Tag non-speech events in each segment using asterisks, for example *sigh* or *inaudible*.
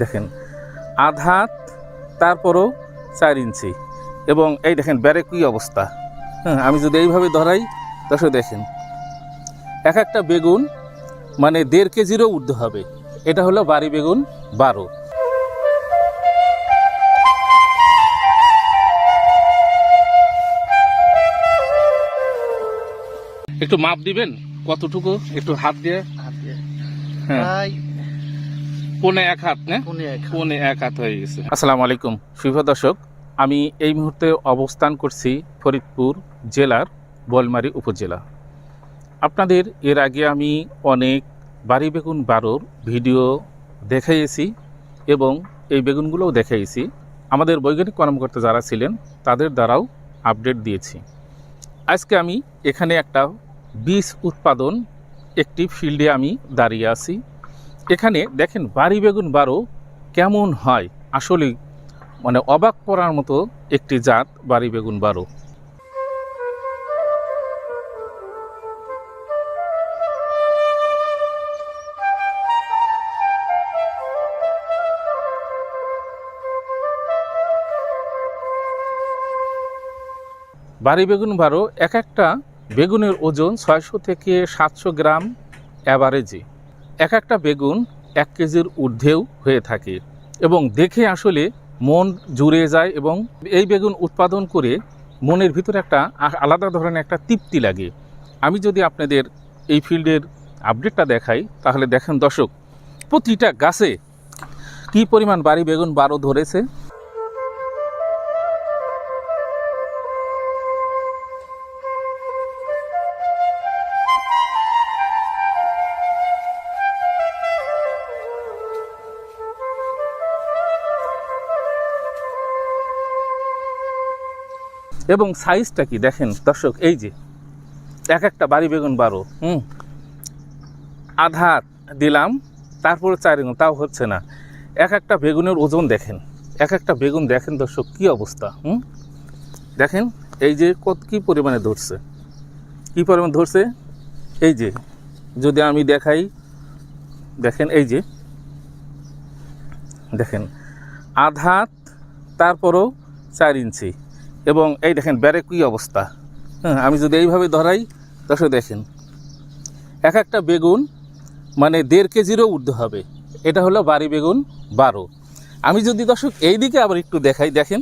দেখেন আধাত তারপরও চার ইঞ্চি। এবং এই দেখেন ব্যারে কি অবস্থা? হ্যাঁ আমি যদি এইভাবে ধরাই দর্শক দেখেন এক একটা বেগুন মানে দেড় কেজিরও ঊর্ধ্ব হবে। এটা হলো বাড়ি বেগুন বারো। একটু মাপ দিবেন? কতটুকু? একটু হাত দিয়ে? হাত দিয়ে। হ্যাঁ। এক হাত না? এক হাত। এক হাত হয়ে গেছে। আসসালামু আলাইকুম শুভ দর্শক। আমি এই মুহূর্তে অবস্থান করছি ফরিদপুর জেলার বলমারি উপজেলা। আপনাদের এর আগে আমি অনেক বাড়ি বেগুন বারোর ভিডিও দেখাইয়েছি এবং এই বেগুনগুলোও দেখাইছি আমাদের বৈজ্ঞানিক কর্মকর্তা যারা ছিলেন তাদের দ্বারাও আপডেট দিয়েছি। আজকে আমি এখানে একটা বীজ উৎপাদন একটি ফিল্ডে আমি দাঁড়িয়ে আছি। এখানে দেখেন বাড়ি বেগুন বারো কেমন হয়? আসলে মানে অবাক করার মতো একটি জাত বাড়ি বেগুন বারো। বাড়ি বেগুন বারো এক একটা বেগুনের ওজন ছয়শো থেকে সাতশো গ্রাম অ্যাভারেজে এক একটা বেগুন এক কেজির ঊর্ধ্বেও হয়ে থাকে এবং দেখে আসলে মন জুড়ে যায় এবং এই বেগুন উৎপাদন করে মনের ভিতরে একটা আলাদা ধরনের একটা তৃপ্তি লাগে। আমি যদি আপনাদের এই ফিল্ডের আপডেটটা দেখাই, তাহলে দেখেন দর্শক, প্রতিটা গাছে কি পরিমাণ বাড়ি বেগুন বারো ধরেছে? এবং সাইজটা কি? দেখেন, দর্শক, এই যে, এক একটা বাড়ি বেগুন বারো, হুম? আধা দিলাম, তারপরে চার তাও হচ্ছে না। এক একটা বেগুনের ওজন দেখেন, এক একটা বেগুন দেখেন, দর্শক, কি অবস্থা, হুম? দেখেন, এই যে কত, কি পরিমাণে ধরছে? কি পরিমাণ ধরছে? এই যে, যদি আমি দেখাই, দেখেন, এই যে, দেখেন আধাত তারপরও চার ইঞ্চি। এবং এই দেখেন ব্যারে কী অবস্থা। হ্যাঁ আমি যদি এইভাবে ধরাই দর্শক দেখেন, এক একটা বেগুন মানে দেড় কেজিরও ঊর্ধ্ব হবে। এটা হলো বাড়ি বেগুন বারো। আমি যদি দর্শক এই দিকে আবার একটু দেখাই, দেখেন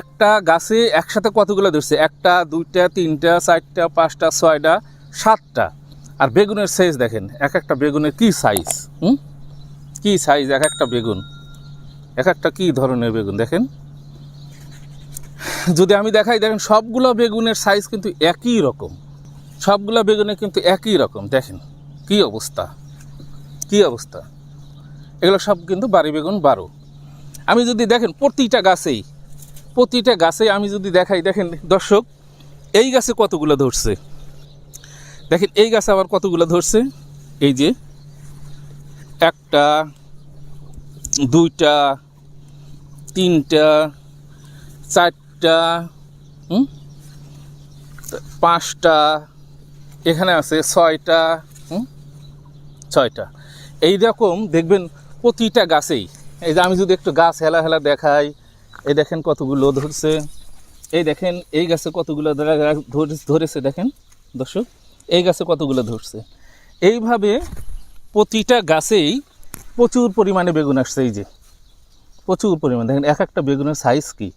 একটা গাছে একসাথে কতগুলো ধরছে? একটা, দুইটা, তিনটা, চারটা, পাঁচটা, ছয়টা, সাতটা। আর বেগুনের সাইজ দেখেন, এক একটা বেগুনের কি সাইজ হুম? কি সাইজ এক একটা বেগুন। এক একটা কি ধরনের বেগুন? দেখেন। যদি আমি দেখাই, দেখেন, সবগুলো বেগুনের সাইজ কিন্তু একই রকম। সবগুলো বেগুনের কিন্তু একই রকম। দেখেন, কি অবস্থা? কি অবস্থা? এগুলো সব কিন্তু বাড়ি বেগুন বারো। আমি যদি দেখেন, প্রতিটা গাছেই প্রতিটা গাছে আমি যদি দেখাই, দেখেন দর্শক, এই গাছে কতগুলো ধরছে? দেখেন, এই গাছে আবার কতগুলো ধরছে? এই যে একটা, দুইটা, তিনটা, চারটা পাঁচটা, এখানে আছে ছয়টা ছয়টা। এই রকম দেখবেন প্রতিটা গাছেই। এই যে আমি যদি একটু গাছ হেলা হেলা দেখাই এই দেখেন কতগুলো ধরছে। এই দেখেন, এই গাছে কতগুলো ধরেছে দেখেন, দর্শক। এই গাছে কতগুলো ধরছে। এইভাবে প্রতিটা গাছেই প্রচুর পরিমাণে বেগুন আসছে, এই যে। প্রচুর পরিমাণে। দেখেন, এক একটা বেগুনের সাইজ কি?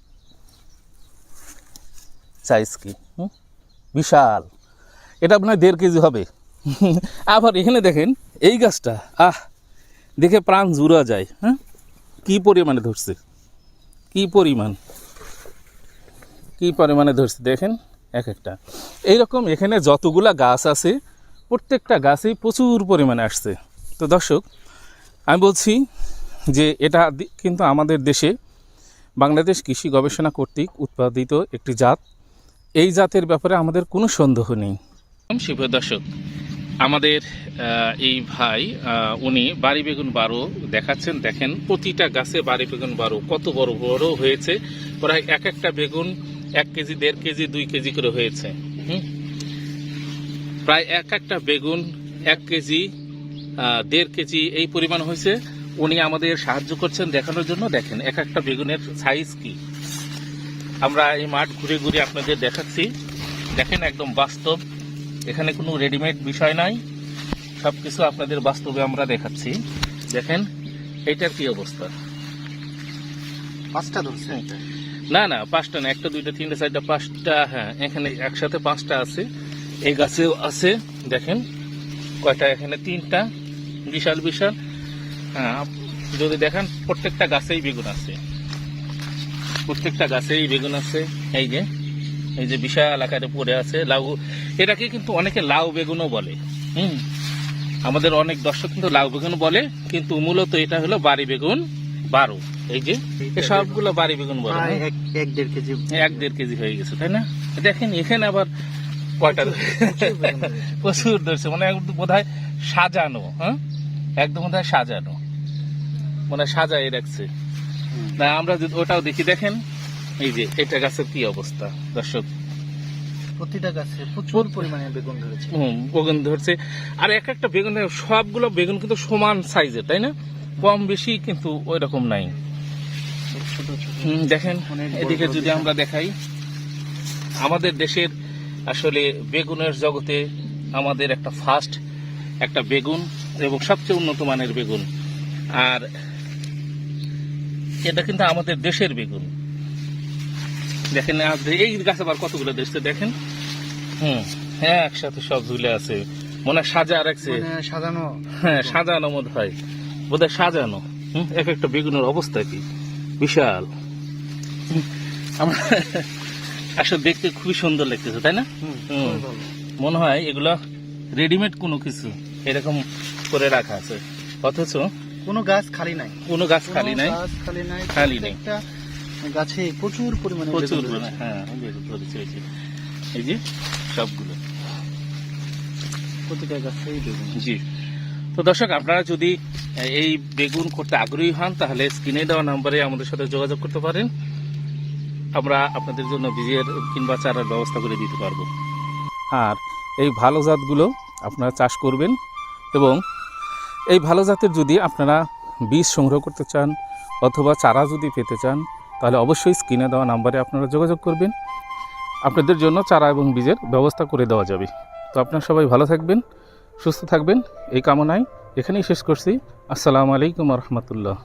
সাইজ কি? বিশাল। এটা আপনার দেড় কেজি হবে। *laughs* আবার এখানে দেখেন, এই গাছটা, আহ! দেখে প্রাণ জুড়া যায় হ্যাঁ? কী পরিমাণে ধরছে? কি পরিমাণ? কি পরিমাণে ধরছে? দেখেন, এক একটা। এইরকম এখানে যতগুলা গাছ আছে, প্রত্যেকটা গাছেই প্রচুর পরিমাণে আসছে। তো দর্শক, আমি বলছি যে এটা কিন্তু আমাদের দেশে বাংলাদেশ কৃষি গবেষণা কর্তৃক উৎপাদিত একটি জাত। এই জাতের ব্যাপারে আমাদের কোনো সন্দেহ নেই। শিব দর্শক আমাদের এই ভাই উনি বাড়ি বেগুন বারো দেখাচ্ছেন। দেখেন, প্রতিটা গাছে বাড়ি বেগুন বারো, কত বড় বড় হয়েছে। প্রায় এক একটা বেগুন এক কেজি, দেড় কেজি, দুই কেজি করে হয়েছে? প্রায় এক একটা বেগুন এক কেজি দেড় কেজি এই পরিমাণ হয়েছে। উনি আমাদের সাহায্য করছেন দেখানোর জন্য। দেখেন, এক একটা বেগুনের সাইজ কি। আমরা এই মাঠ ঘুরে ঘুরে আপনাদের দেখাচ্ছি। দেখেন, একদম বাস্তব। এখানে কোনো রেডিমেড বিষয় নাই। সব কিছু আপনাদের বাস্তবে আমরা দেখাচ্ছি। দেখেন এইটার কি অবস্থা? পাঁচটা ধরছে না না পাঁচটা না একটা দুইটা তিনটা চারটা পাঁচটা হ্যাঁ এখানে একসাথে পাঁচটা আছে। এই গাছেও আছে দেখেন কয়টা এখানে তিনটা বিশাল বিশাল। হ্যাঁ যদি দেখেন প্রত্যেকটা গাছেই বেগুন আছে। প্রত্যেকটা গাছেই বেগুন আছে এই যে। এই যে বিশাল আকারে পড়ে আছে লাউ এটাকে কিন্তু অনেকে লাউ বেগুনও বলে। হুম? আমাদের অনেক দর্শক কিন্তু লাউ বেগুন বলে কিন্তু মূলত এটা হলো বাড়ি বেগুন বারো। এই যে সবগুলো বাড়ি বেগুন বলে? এক এক দেড় কেজি। এক দেড় কেজি হয়ে গেছে তাই না? দেখেন এখানে আবার কয়টা প্রচুর ধরছে? মানে বোধ হয় সাজানো হ্যাঁ একদম বোধ হয় সাজানো। মানে সাজাই রাখছে। না আমরা যদি ওটাও দেখি দেখেন এই যে এটা গাছের কি অবস্থা দর্শক? প্রতিটা গাছে প্রচুর পরিমাণে বেগুন ধরেছে। হুম বেগুন ধরছে। আর এক একটা বেগুন সবগুলো বেগুন কিন্তু সমান সাইজের তাই না? কম বেশি কিন্তু ওই রকম নাই দেখেন এদিকে যদি আমরা দেখাই আমাদের দেশের আসলে বেগুনের জগতে আমাদের একটা ফার্স্ট একটা বেগুন এবং সবচেয়ে উন্নত মানের বেগুন। আর এটা কিন্তু আমাদের দেশের বেগুন। দেখেন এই গাছ আবার কতগুলো দেখছে দেখেন। হুম হ্যাঁ একসাথে সব ঝুলে আছে। মনে হয় সাজা রাখছে। সাজানো। হ্যাঁ সাজানো মনে হয়। বোধহয় সাজানো। হুম, এক একটা বেগুনের অবস্থা কি? বিশাল। আমরা আসলে দেখতে খুবই সুন্দর লাগতেছে তাই না। মনে হয় এগুলো রেডিমেড কোনো কিছু এরকম করে রাখা আছে। অথচ কোনো গাছ খালি নাই। কোনো গাছ খালি নাই। খালি নাই। খালি নেই। গাছে প্রচুর পরিমাণে প্রচুর। হ্যাঁ ধরেছে এই যে সবগুলো। প্রতিটা গাছেই বেগুন। জি। তো দর্শক আপনারা যদি এই বেগুন করতে আগ্রহী হন তাহলে স্ক্রিনে দেওয়া নাম্বারে আমাদের সাথে যোগাযোগ করতে পারেন। আমরা আপনাদের জন্য বীজের কিংবা চারার ব্যবস্থা করে দিতে পারব। আর এই ভালো জাতগুলো আপনারা চাষ করবেন এবং এই ভালো জাতের যদি আপনারা বীজ সংগ্রহ করতে চান অথবা চারা যদি পেতে চান তাহলে অবশ্যই স্ক্রিনে দেওয়া নাম্বারে আপনারা যোগাযোগ করবেন। আপনাদের জন্য চারা এবং বীজের ব্যবস্থা করে দেওয়া যাবে। তো আপনারা সবাই ভালো থাকবেন, সুস্থ থাকবেন, এই কামনায় এখানেই শেষ করছি। আসসালামু আলাইকুম রহমতুল্লাহ।